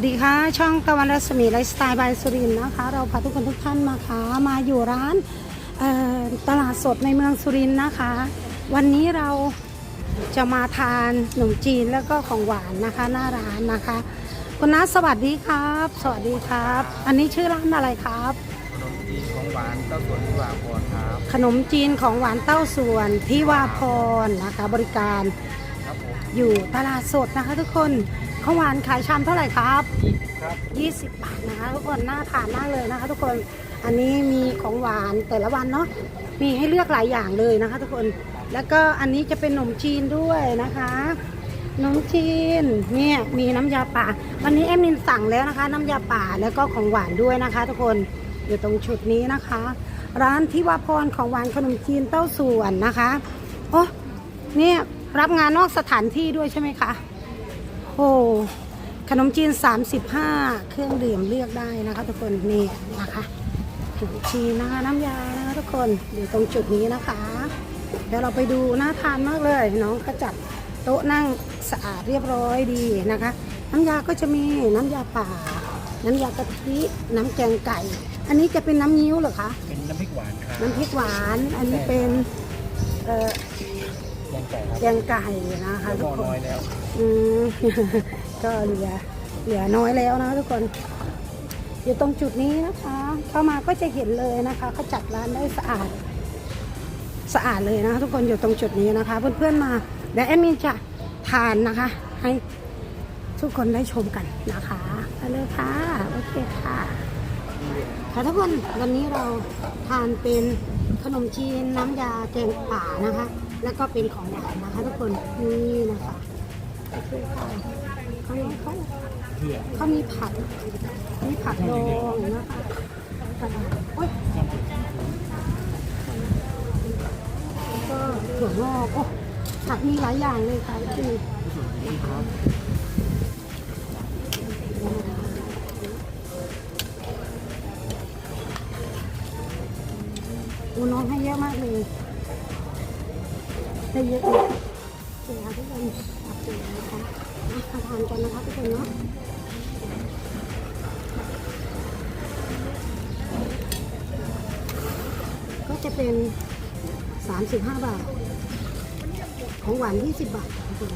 สวัสดีค่ะ ช่องตะวันรัศมีไลฟ์สไตล์บายสุรินทร์นะคะ เราพาทุกคนทุกท่านมาค่ะมาอยู่ร้านเอ่อตลาดสดในเมืองสุรินทร์นะคะ วันนี้เราจะมาทานขนมจีนแล้วก็ของหวานนะคะ หน้าร้านนะคะคุณน้าสวัสดีครับ สวัสดีครับ อันนี้ชื่อร้านอะไรครับ ขนมจีนของหวานเต้าส่วนที่วางพรครับขนมจีนของหวานเต้าส่วนที่วาพรนะคะ บริการครับผมอยู่ตลาดสดนะคะทุกคน ของหวานขายชามเท่าไหร่ครับครับ20 บาทนะคะทุกคนน่าทานมากเลยนะคะ ทุกคนอันนี้มีของหวานแต่ละวันเนาะมีให้เลือกหลายอย่างเลยนะคะ ทุกคนแล้วก็อันนี้จะเป็นขนมจีนด้วยนะคะขนมจีนเนี่ยมีน้ำยาป่า วันนี้แอมมินสั่งแล้วนะคะ น้ำยาป่าแล้วก็ของหวานด้วยนะคะ ทุกคนอยู่ตรงชุดนี้นะคะ ร้านทิวาพรของหวานขนมจีนเต้าส่วนนะคะโอ้เนี่ยรับงานนอกสถานที่ด้วยใช่ไหมคะ โอ้ขนมจีน 35 เครื่องดื่มเลือกได้นะคะทุกคนนี่นะคะขนมจีนนะคะน้ำยานะคะทุกคนอยู่ตรงจุดนี้นะคะเดี๋ยวเราไปดูน่าทานมากเลยน้องเขาจัดโต๊ะนั่งสะอาดเรียบร้อยดีนะคะ น้ำยาก็จะมีน้ำยาป่า น้ำยากะทิน้ำแกงไก่ อันนี้จะเป็นน้ำยิ้วเหรอคะเป็นน้ำพริกหวานครับน้ำพริกหวานอันนี้เป็นเอ่อ ยังไก่ครับแกงไก่นะคะหทุม้กอคนน้อยแล้วอืมก็เหลือเหลือน้อยแล้วนะทุกคน อยู่ตรงจุดนี้นะคะ เข้ามาก็จะเห็นเลยนะคะเขาจัดร้านได้สะอาด สะอาดเลยนะคะทุกคนอยู่ตรงจุดนี้นะคะ เพื่อนๆมาเดี๋ยวแอดมินจะทานนะคะ ให้ทุกคนได้ชมกันนะคะไปเลยค่ะโอเคค่ะค่ะทุกคนวันนี้เราทานเป็นขนมจีนน้ำยาแกงป่านะคะ แล้วก็เป็นของหวานนะคะทุกคนนี่นะคะเคค่ะเขาเขาเขามีผักมีผักดองนะคะโอ๊ยก็ถั่วงอกโอ้ผักมีหลายอย่างเลยค่ะคืออูน้องให้เยอะมากเลย ให้เยอะเลยเสียทุกคนตักเสียนะคะมาทานกันนะคะทุกคนเนาะก็จะเป็น 35 บาท ของหวาน 20 บาททุกคน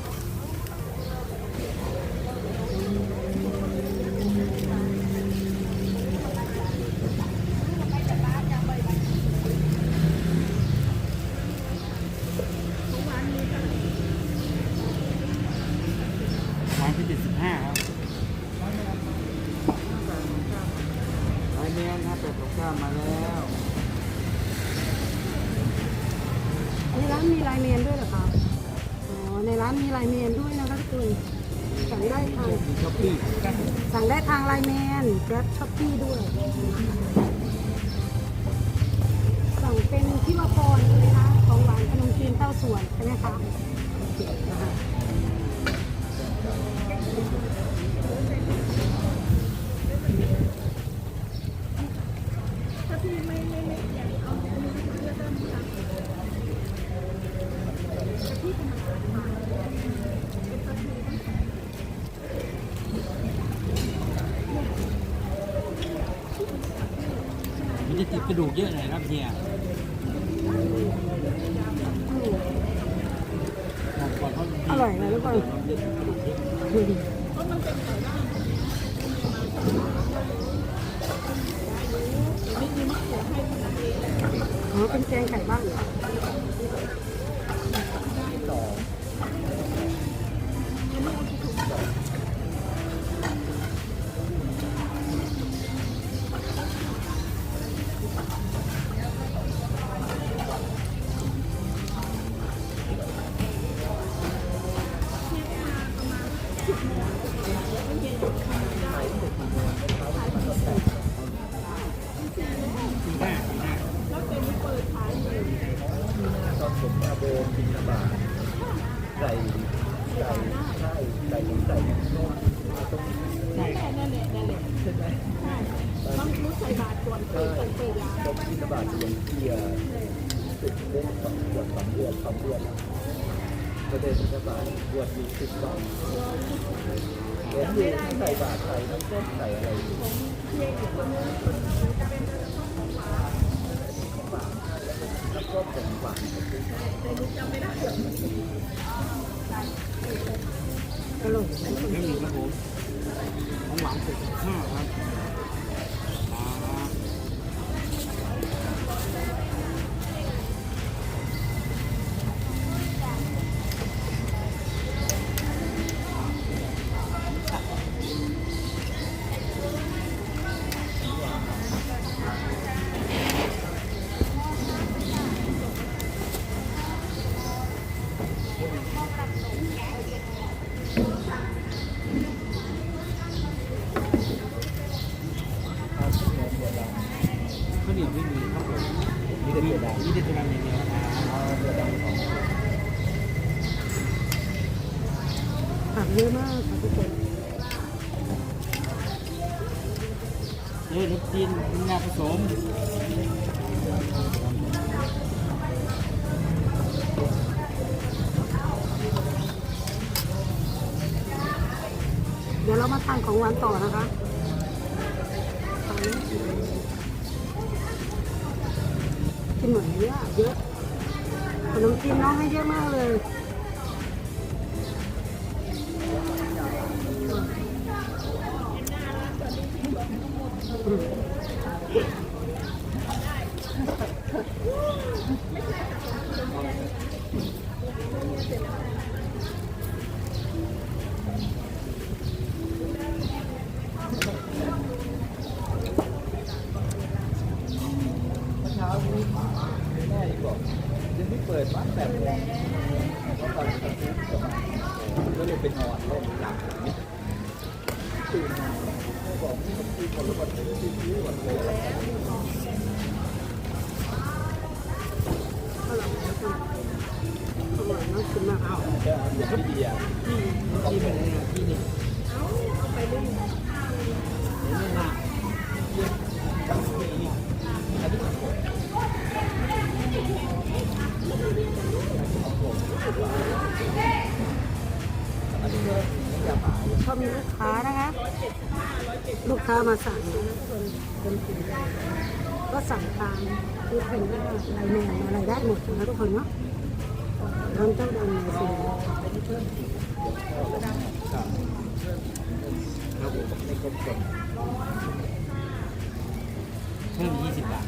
หวานที่เจ็ดสิบห้าครับร้อย เมตรครับเป็ดตกข้ามมาแล้วในร้านมีไลน์แมนด้วยเหรอครับอ๋อในร้านมีไลน์แมนด้วยนะคะทุกคนสั่งได้ทางมีช้อปปี้สั่งได้ทางไลน์แมนแกร็บช้อปปี้ด้วย สั่งเป็นที่มาพรใช่ไหมคะของหวานขนมจีนเต้าส่วนใช่ไหมคะโอเคนะคะ กระดูกเยอะหน่อยครับเฮียบอกก่อนว่ามันอร่อยนะทุกคนดูดิอ๋อเป็นแกงไก่บ้านเหรอ มบินบาตใส่ใส่ใส่ใส่ใส่ใช่นั่นแใส่ใส่นแหละใช่ไหมใช่ต้องรู้ใส่บาตรก่อนใส่ใส่ยาต้มบินบาตรยังเกียร์สิบเล่นสองขวดสองขวดสองขวดประเด็นบินบาตรขวดมีสิบสองแล้วมีใส่บาตรใส่น้ำส้มใส่อะไรอยู่ ไม่มีครับผมของหวานสุดห้าครับ เหนียวไม่มีครับผมมีแต่เสือดำมีแต่เสือดำอย่างเดียวนะครับเสือดำของผักเยอะมากค่ะทุกคนเอ้ยรสจีนมีงาผสมเดี๋ยวเรามาทานของหวานต่อนะคะ เยอะขนมจีนน้องให้เยอะมากเลย ไม่เปิดร้านแบบแรงเพราะตอนนี้ตอนนี้จะมาก็เลยไปนอนเล่นหลับตื่นมาบอกนี่ตีคนละวันเลยตีนี้วันเลยอร่อยนะคุณอร่อยมากคุณมากอ้าวเดี๋ยวอย่าให้ดีอะพี่พี่เป็นไงพี่นี่เอาเอาไปเล่น มีลูกค้านะคะ ลูกค้ามาสั่งนะทุกคนเป็นกินก็สั่งตามคือเป็นว่าลายแมนอะไรได้หมดนะทุกคนเนาะร้านเจ้าดังในสินครับครับผมในกรมกลเพิ่ม20 บาท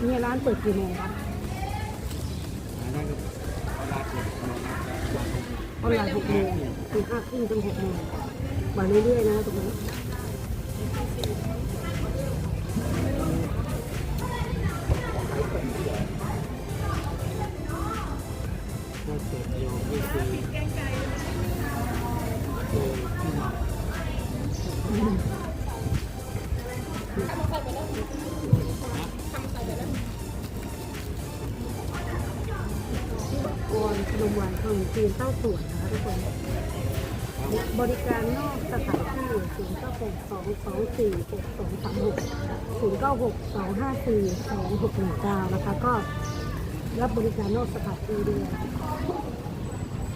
เนี่ยร้านเปิดกี่โมงคะนั่นก็เวลาเกิดนะครับออนไลน์หกโมงถึงห้าครึ่งถึงหกโมงมาเรื่อยๆนะทุกคน วานขนมจีนเต้าส่วนนะคะทุกคน บริการนอกสถานที่0 9 6 2 2 4 6 2 3 6 0 9 6 2 5 4 2 6 1 9นะคะ ก็รับบริการนอกสถานที่ด้วย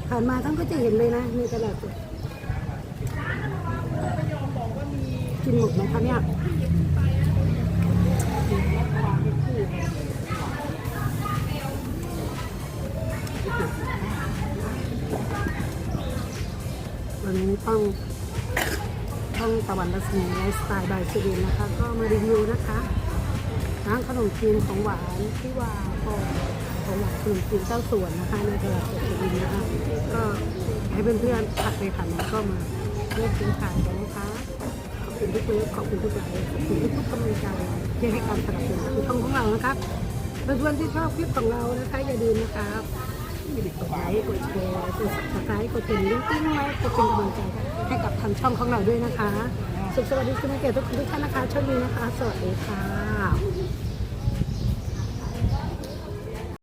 ผ่านมาท่านก็จะเห็นเลยนะมีตลาดสดกินหมดไหมคะเนี่ย วันนี้ต้องต้องตะวันรัศมีไลฟ์สไตล์บายเซเดนนะคะ ก็มารีวิวนะคะร้านขนมจีนของหวานที่ว่าพอของหวานขนมจีนเจ้าสวนนะคะในตลาดสดสุรินนะคะก็ให้เพื่อนๆผัดไปผ่านมาก็มาเลือกซื้อขายกันนะคะขอบคุณทุกเลิฟขอบคุณทุกไลค์ขอบคุณทุกๆกำลังใจที่ให้การสนับสนุนช่องของเรานะครับเพื่อนๆที่ชอบคลิปของเรานะคะอย่าลืมนะครับ กดไลค์กดแชร์กดซับสไครต์กดติดลิงก์ติ้งไว้กดเป็นกำลังใจให้กับทางช่องของเราด้วยนะคะ สุขสวัสดีคุณแม่เกศทุกคนทุกท่านนะคะโชคดีนะคะ สวัสดีค่ะ